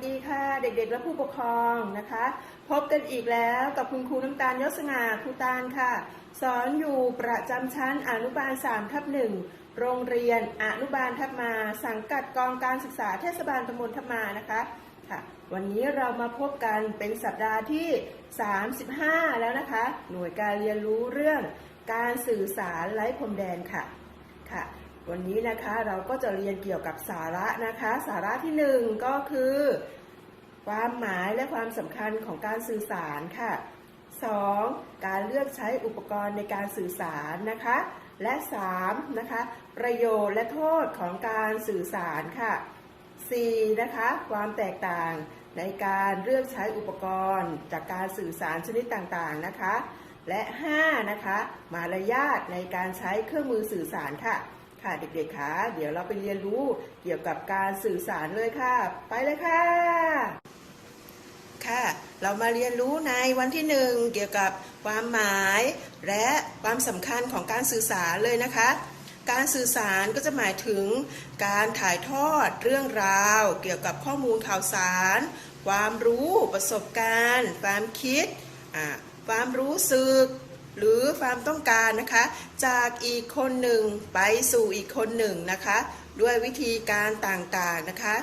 วัสดีค่ะเด็กๆและผู้ปกครองนะคะ พบกันอีกแล้วกับคุณครูน้ำตาลยศสง่าครูตาลค่ะ สอนอยู่ประจำชั้นอนุบาล3ทับหนึ่งโรงเรียนอนุบาลทับมา สังกัดกองการศึกษาเทศบาลตำบลทับมานะคะค่ะ วันนี้เรามาพบกันเป็นสัปดาห์ที่ 35 แล้วนะคะ หน่วยการเรียนรู้เรื่องการสื่อสารไร้พรมแดนค่ะค่ะ วันนี้นะคะเราก็จะเรียนเกี่ยวกับสาระนะคะ สาระที่หนึ่งก็คือ ความหมายและความสำคัญของการสื่อสารค่ะ 2. การเลือกใช้อุปกรณ์ในการสื่อสารนะคะ และ 3. นะคะ ประโยชน์และโทษของการสื่อสารค่ะ 4. นะคะ ความแตกต่างในการเลือกใช้อุปกรณ์จากการสื่อสารชนิดต่างๆนะคะ และ 5. นะคะ มารยาทในการใช้เครื่องมือสื่อสารค่ะ ค่ะเด็กๆคะเดี๋ยวเราไปเรียนรู้เกี่ยวกับการสื่อสารเลยค่ะ ไปเลยค่ะ ค่ะ เรามาเรียนรู้ในวันที่หนึ่งเกี่ยวกับความหมาย และความสำคัญของการสื่อสารเลยนะคะ การสื่อสารก็จะหมายถึง การถ่ายทอดเรื่องราว เกี่ยวกับข้อมูลข่าวสาร ความรู้ประสบการณ์ ความคิดความรู้สึก หรือความต้องการนะคะ จากอีกคนหนึ่งไปสู่อีกคนหนึ่งนะคะ ด้วยวิธีการต่างๆนะคะ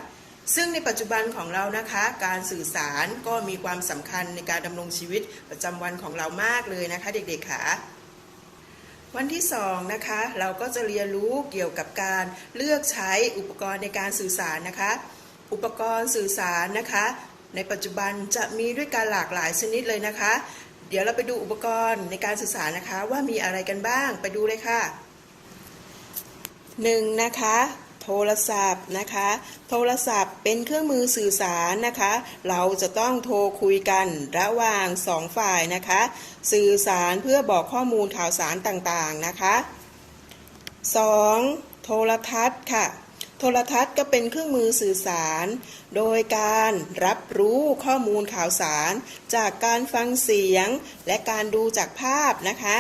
ซึ่งในปัจจุบันของเรานะคะ การสื่อสารก็มีความสำคัญในการดำรงชีวิตประจำวันของเรามากเลยนะคะ เด็กๆค่ะวันที่สองนะคะเราก็จะเรียนรู้เกี่ยวกับการเลือกใช้อุปกรณ์ในการสื่อสารนะคะ อุปกรณ์สื่อสารนะคะ ในปัจจุบันจะมีด้วยการหลากหลายชนิดเลยนะคะ เดี๋ยวเราไปดูอุปกรณ์ในการสื่อสารนะคะ ว่ามีอะไรกันบ้างไปดูเลยค่ะหนึ่งนะคะโทรศัพท์นะคะ โทรศัพท์เป็นเครื่องมือสื่อสารนะคะ เราจะต้องโทรคุยกันระหว่างสองฝ่ายนะคะ สื่อสารเพื่อบอกข้อมูลข่าวสารต่างๆนะคะ 2. โทรทัศน์ค่ะ โทรทัศน์ก็เป็นเครื่องมือสื่อสาร โดยการรับรู้ข้อมูลข่าวสาร จากการฟังเสียงและการดูจากภาพนะคะ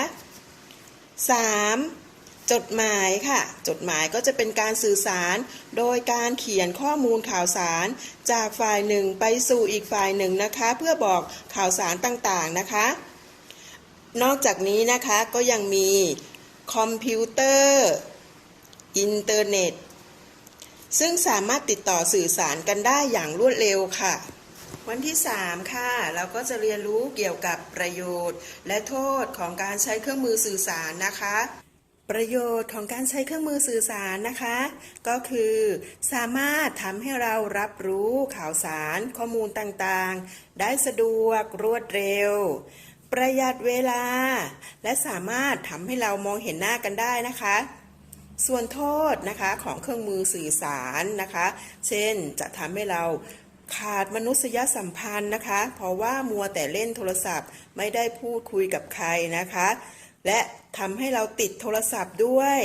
3. จดหมายค่ะ จดหมายก็จะเป็นการสื่อสาร โดยการเขียนข้อมูลข่าวสาร จากฝ่ายหนึ่งไปสู่อีกฝ่ายหนึ่งนะคะ เพื่อบอกข่าวสารต่างๆนะคะ นอกจากนี้นะคะก็ยังมีคอมพิวเตอร์ อินเทอร์เน็ต ซึ่งสามารถติดต่อสื่อสารกันได้อย่างรวดเร็วค่ะ วันที่ 3 ค่ะ เราก็จะเรียนรู้เกี่ยวกับประโยชน์ และโทษของการใช้เครื่องมือสื่อสารนะคะประโยชน์ของการใช้เครื่องมือสื่อสารนะคะ ก็คือสามารถทำให้เรารับรู้ข่าวสารข้อมูลต่างๆ ได้สะดวกรวดเร็ว ประหยัดเวลา และสามารถทำให้เรามองเห็นหน้ากันได้นะคะ ส่วนโทษนะคะของเครื่องมือสื่อสารนะคะ เช่นจะทำให้เราขาดมนุษยสัมพันธ์นะคะ เพราะว่ามัวแต่เล่นโทรศัพท์ ไม่ได้พูดคุยกับใครนะคะ และทำให้เราติดโทรศัพท์ด้วย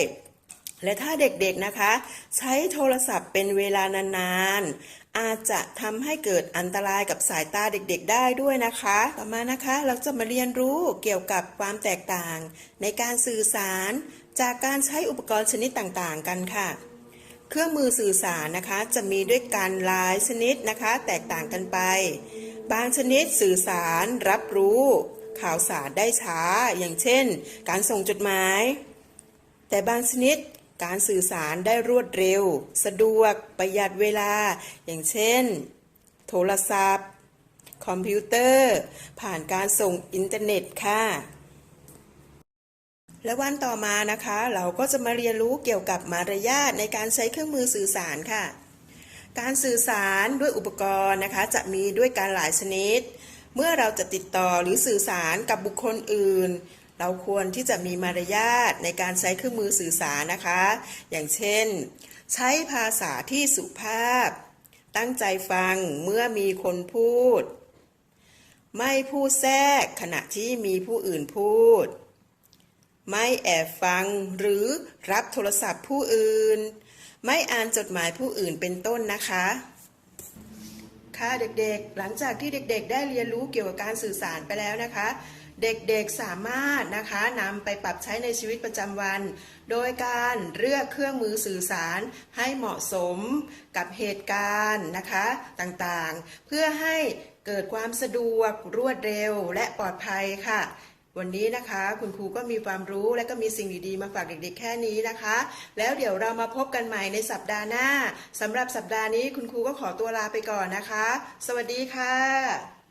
และถ้าเด็กๆนะคะ ใช้โทรศัพท์เป็นเวลานานๆ อาจจะทำให้เกิดอันตรายกับสายตาเด็กๆ ได้ด้วยนะคะ ต่อมานะคะเราจะมาเรียนรู้เกี่ยวกับความแตกต่างในการสื่อสาร จากการใช้อุปกรณ์ชนิดต่างๆ กันค่ะ เครื่องมือสื่อสารนะคะ จะมีด้วยกันหลายชนิดนะคะ แตกต่างกันไป บางชนิดสื่อสารรับรู้ ข่าวสารได้ช้า อย่างเช่น การส่งจดหมาย แต่บางชนิดการสื่อสารได้รวดเร็ว สะดวก ประหยัดเวลา อย่างเช่น โทรศัพท์ คอมพิวเตอร์ ผ่านการส่งอินเทอร์เน็ตค่ะ และวันต่อมานะคะ เราก็จะมาเรียนรู้เกี่ยวกับมารยาทในการใช้เครื่องมือสื่อสารค่ะ การสื่อสารด้วยอุปกรณ์นะคะ จะมีด้วยการหลายชนิด เมื่อเราจะติดต่อหรือสื่อสารกับบุคคลอื่น เราควรที่จะมีมารยาทในการใช้เครื่องมือสื่อสารนะคะ อย่างเช่น ใช้ภาษาที่สุภาพ ตั้งใจฟังเมื่อมีคนพูด ไม่พูดแทรกขณะที่มีผู้อื่นพูด ไม่แอบฟังหรือรับโทรศัพท์ผู้อื่น ไม่อ่านจดหมายผู้อื่นเป็นต้นนะคะ ค่ะเด็กๆ หลังจากที่เด็กๆ ได้เรียนรู้เกี่ยวกับการสื่อสารไปแล้วนะคะ เด็กๆสามารถนะคะนำไปปรับใช้ในชีวิตประจำวัน โดยการเลือกเครื่องมือสื่อสารให้เหมาะสมกับเหตุการณ์นะคะต่างๆ เพื่อให้เกิดความสะดวกรวดเร็วและปลอดภัยค่ะ วันนี้นะคะคุณครูก็มีความรู้และก็มีสิ่งดีๆมาฝากเด็กๆแค่นี้นะคะ แล้วเดี๋ยวเรามาพบกันใหม่ในสัปดาห์หน้าสำหรับสัปดาห์นี้คุณครูก็ขอตัวลาไปก่อนนะคะ สวัสดีค่ะ